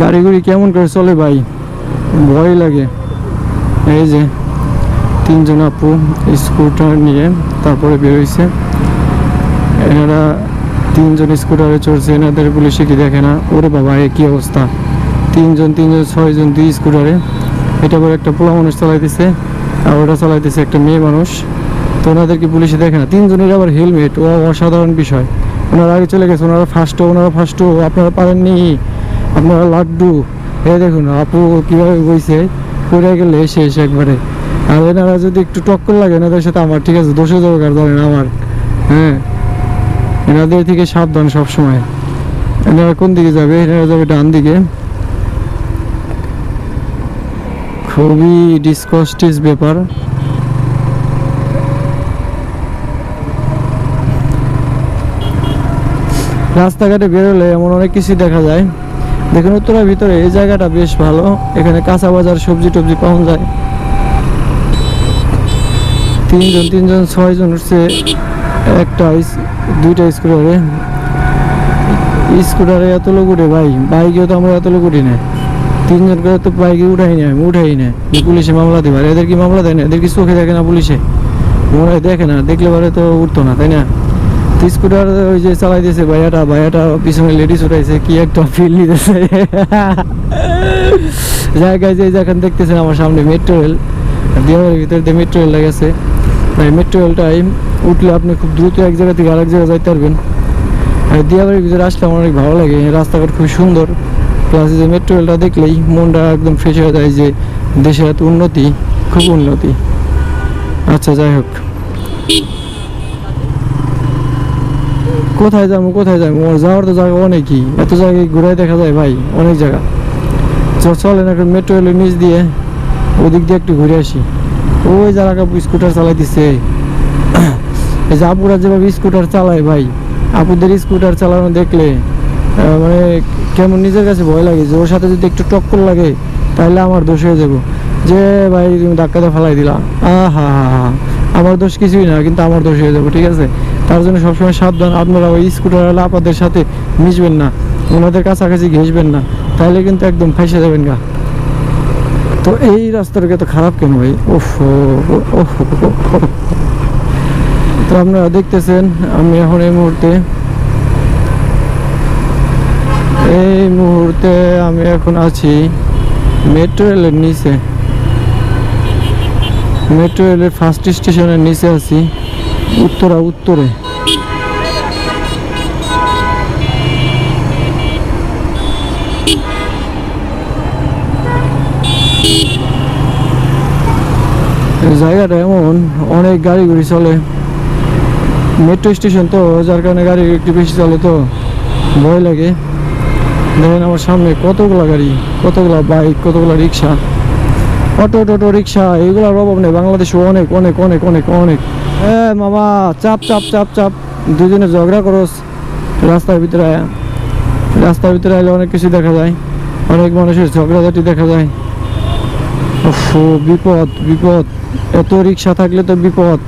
গাড়ি গুড়ি কেমন করে চলে ভাই? ভয় লাগে। এই যে তিনজন আপু স্কুটার নিয়ে তারপরে বেরোইছে এনারা তিনজন স্কুটারে চড়ছে, এনাদের পুলিশে কি দেখে না? ওরে বাবা, এ কি অবস্থা? তিনজন তিনজন, ছয়জন দুই স্কুটারে। এটা করে একটা পোলা মানুষ চালাইতেছে, আর ওটা চালাইতেছে একটা মেয়ে মানুষ। তো ওনাদেরকে পুলিশে দেখে না? তিনজনের আবার হেলমেট, ও অসাধারণ বিষয়। ওনারা আগে চলে গেছে, ওনারা ফার্স্টও ওনারা ফার্স্টও আপনারা পারেননি। আপনারা লাড্ডু। এ দেখুন, আপু কীভাবে বইছে, পড়ে গেলে শেষ একবারে। আর এনারা যদি একটু টক্কর লাগে, এনাদের সাথে আমার, ঠিক আছে দোষে দরকার, ধরেন আমার। হ্যাঁ? এনাদের থেকে সাবধান সবসময়। এনারা কোন দিকে যাবে? এনারা যাবে ডান দিকে। খুবই ডিসকস্টিস ব্যাপার। রাস্তাঘাটে বেরোলে এমন অনেক কিছু দেখা যায়। দেখুন, উত্তরার ভিতরে এই জায়গাটা বেশ ভালো। এখানে কাঁচা বাজার, সবজি টবজি পাওয়া যায়। তিনজন তিনজন, ছয়জন উঠছে। একটা দুইটা স্কুটারে। স্কুটারে এত লোক উঠে ভাই, বাইকেও তো আমরা এত লোক উঠি না তিনজন করে তো বাইকে উঠাই না আমি উঠাই না পুলিশে মামলা দেবে, আর এদের কি মামলা দেয় না? এদের কি চোখে দেখে না পুলিশে? মনে হয় দেখে না, দেখলে পরে তো উঠতো না, তাই না? স্কুটার ওই যে চালাই দিয়েছে ভাইয়াটা ভাইয়াটা পিছনে লেডিস উঠাইছে, কি একটা ফিল নিতেছে জায়গায় যে যেখানে দেখতেছেন আমার সামনে মেট্রো রেল দিয়াবাড়ির ভিতরে দিয়ে মেট্রো রেল ভাই মেট্রো রেলটাই উঠলে আপনি খুব দ্রুত এক জায়গা থেকে আরেক জায়গায় যাইতে পারবেন। দিয়াবাড়ির ভিতরে আসলে আমার অনেক ভালো লাগে। রাস্তাঘাট খুব সুন্দর। প্লাস যে মেট্রো রেলটা দেখলেই মনটা একদম ফ্রেশ হয়ে যায় যে দেশের এত উন্নতি, খুব উন্নতি। আচ্ছা যাই হোক। কোথায় যাব কোথায় যাব? যাওয়ার তো জায়গা অনেকই। এত জায়গায় ঘুরাই দেখা যায় ভাই, অনেক জায়গা। চলেন একটা মেট্রো রেলের নিচ দিয়ে, ওদিক দিয়ে একটু ঘুরে আসি। ওই যারা কাপু স্কুটার চালাইতেছে এই যে আপুরা যেভাবে স্কুটার চালায় ভাই, আপুদের স্কুটার চালানো দেখলে মানে কেমন নিজের কাছে ভয় লাগে যে ওর সাথে যদি একটু টক্কর লাগে, তাহলে আমার দোষ হয়ে যাব। যে ভাই তুমি ধাক্কাতে ফালাই দিলা। আহা হা হা। আমার দোষ কিছুই না, কিন্তু আমার দোষ হয়ে যাব, ঠিক আছে? তার জন্য সবসময় সাবধান। আপনারা ওই স্কুটার আপাদের সাথে মিশবেন না। ওনাদের কাছাকাছি ঘেসবেন না। তাহলে কিন্তু একদম ফাইসে যাবেন গা। তো এই রাস্তাটা তো খারাপ কেন ভাই? ওফ তো আপনারা দেখতেছেন, আমি এখন এই মুহূর্তে এই মুহূর্তে আমি এখন আছি মেট্রো রেলের নিচে। মেট্রো রেলের ফার্স্ট স্টেশনের নিচে আছি। উত্তরা, উত্তরে। জায়গাটা এমন, অনেক গাড়ি গুড়ি চলে। মেট্রো স্টেশন তো, যার কারণে গাড়ি একটু বেশি চলে তো, ভয় লাগে। দেখেন আমার সামনে কতগুলা গাড়ি, কতগুলা বাইক, কতগুলা রিক্সা অটো, টোটো রিক্সা এগুলোর অভাব নেই। বাংলাদেশে অনেক অনেক অনেক অনেক অনেক। হ্যাঁ মামা, চাপ চাপ চাপ চাপ। দুজনে ঝগড়া করস। রাস্তার ভিতরে আয়া। রাস্তার ভিতরে আইলে অনেক কিছু দেখা যায়। অনেক মানুষের ঝগড়াঝাটি দেখা যায়। বিপদ বিপদ। এত রিক্সা থাকলে তো বিপদ।